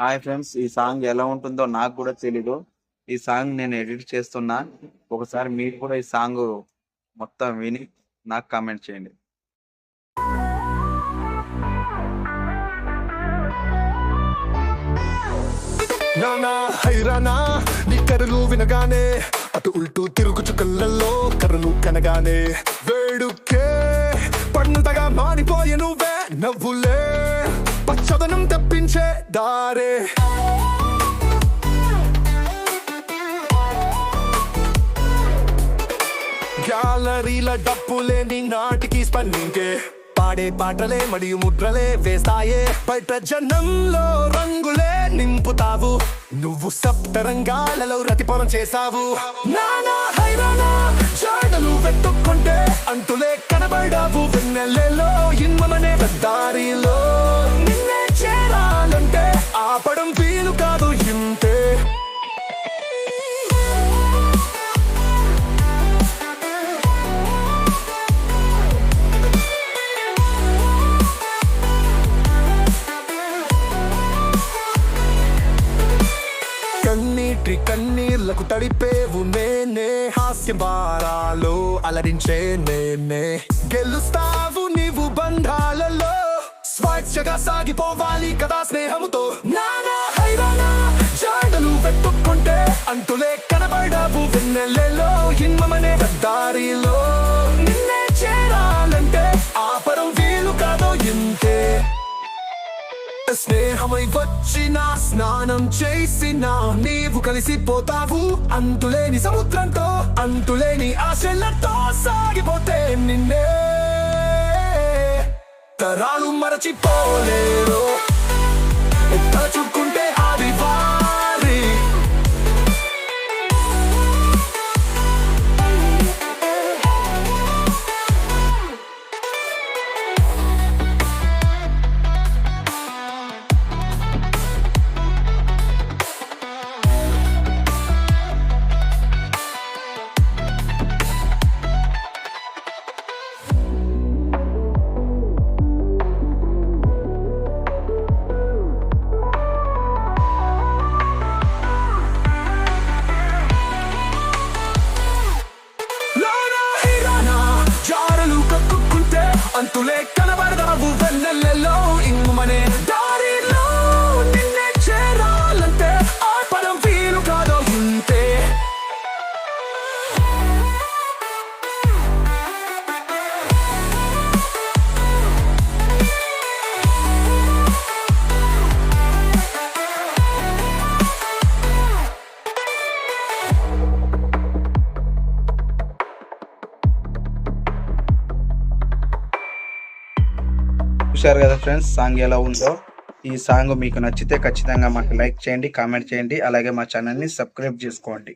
Hi friends ఈ song ఎలా ఉంటుందో నాకు కూడా తెలీదు. ఈ సాంగ్ నేను ఎడిట్ చేస్తున్నా. ఒకసారి మీరు కూడా ఈ సాంగ్ మొత్తం విని నాకు కామెంట్ చేయండి. నానా హైరానా? నీ కరలు వినగానే అటు ఉల్టూ తిరుగుచు కళ్ళల్లో కర్రలు కనగానే వేడు dare. గ్యాలరీల డప్పులే నాటికి స్పందింకే పాడే పాటలే మరియు ముద్రలే వేస్తాయే. బయట జనంలో రంగులే నింపుతావు. నువ్వు సప్తరంగాలలో రతిపరం చేసావు నానా హైరానా జాడలు వెతుక్కుంటే అంతులే కనబడావు. వెన్నెలలో ఇన్మమనే దారిలో కన్నీటి కన్నీళ్ళకు తడిపేవు నేనే. హాస్యం బారాలో అలరించే నేనే. గెలుస్తావు నీవు బంధాలలో. స్వేచ్ఛగా సాగిపోవాలి కదా స్నేహముతో. నానా హైరానా జాడలు వెతుక్కుంటే అంతులే కనబడవు వెన్నెలలో. స్నేహమై వచ్చిన స్నానం చేసిన నీవు కలిసిపోతావు అంతులేని సముద్రంతో అంతులేని ఆశలతో సాగిపోతే నిన్నే తరాలు మరచిపోలేరు en tu leca చూశారు కదా ఫ్రెండ్స్ సాంగ్ ఎలా ఉందో. ఈ సాంగ్ మీకు నచ్చితే ఖచ్చితంగా మాకు లైక్ చేయండి కామెంట్ చేయండి అలాగే మా ఛానల్ని సబ్స్క్రైబ్ చేసుకోండి.